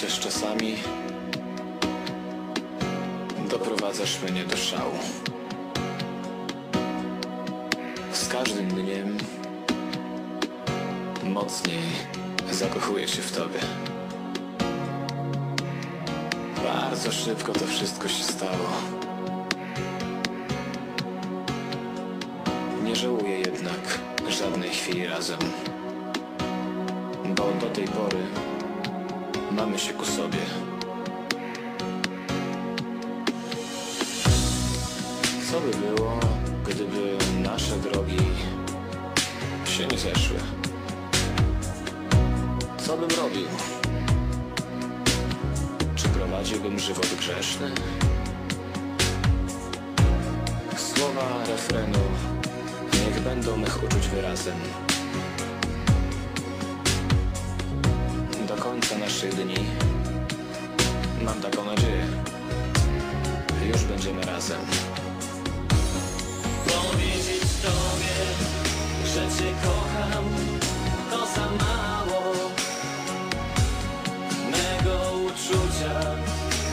Chociaż czasami doprowadzasz mnie do szału. Z każdym dniem mocniej zakochuję się w tobie. Bardzo szybko to wszystko się stało. Nie żałuję jednak żadnej chwili razem, bo do tej pory mamy się ku sobie. Co by było, gdyby nasze drogi się nie zeszły? Co bym robił? Czy prowadziłbym żywot grzeszny? Słowa refrenu niech będą mych uczuć wyrazem. Końca naszych dni mam taką nadzieję. Już będziemy razem. Powiedzieć tobie, że cię kocham, to za mało mego uczucia.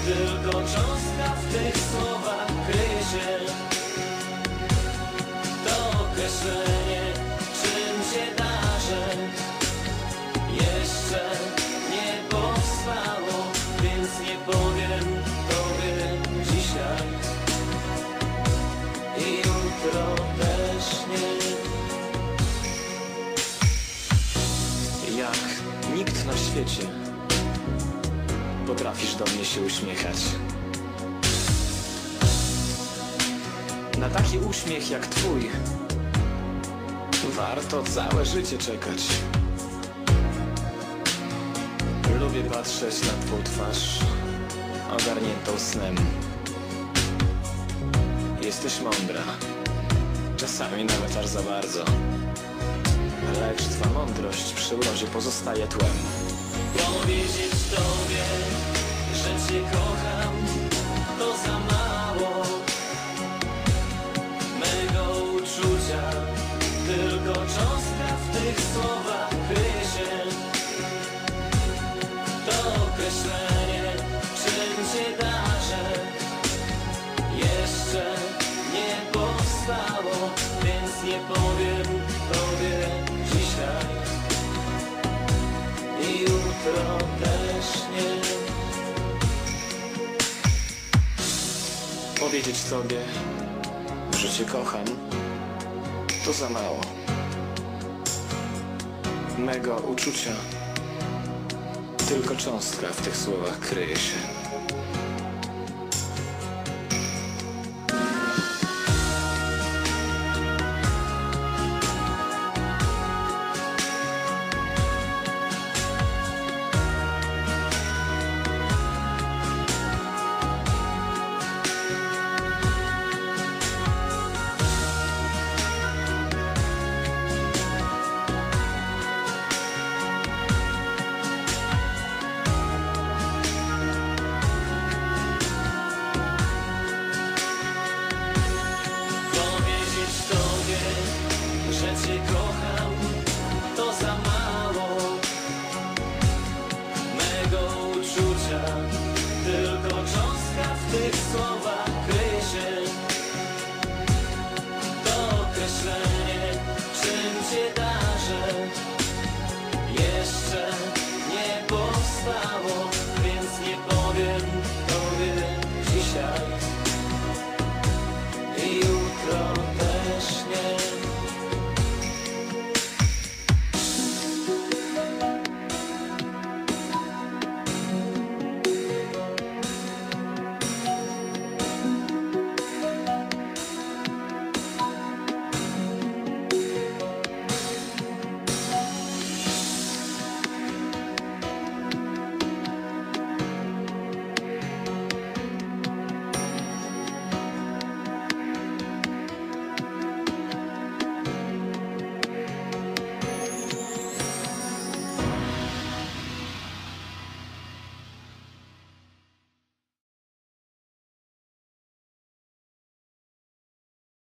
Tylko cząstka w tych słowach kryje się. To określenie, nikt na świecie potrafisz do mnie się uśmiechać. Na taki uśmiech jak twój warto całe życie czekać. Lubię patrzeć na twą twarz ogarniętą snem. Jesteś mądra, czasami nawet aż za bardzo. Lecz twa mądrość przy urodzie pozostaje tłem. Powiedzieć tobie, że cię kocham. To za mało Mego uczucia. Tylko cząstka w tych słowach kryje się. To określenie, czym się darzę. Jeszcze nie powstało Więc nie powiem Powiedzieć tobie, że cię kocham, to za mało. Mego uczucia tylko cząstka w tych słowach kryje się.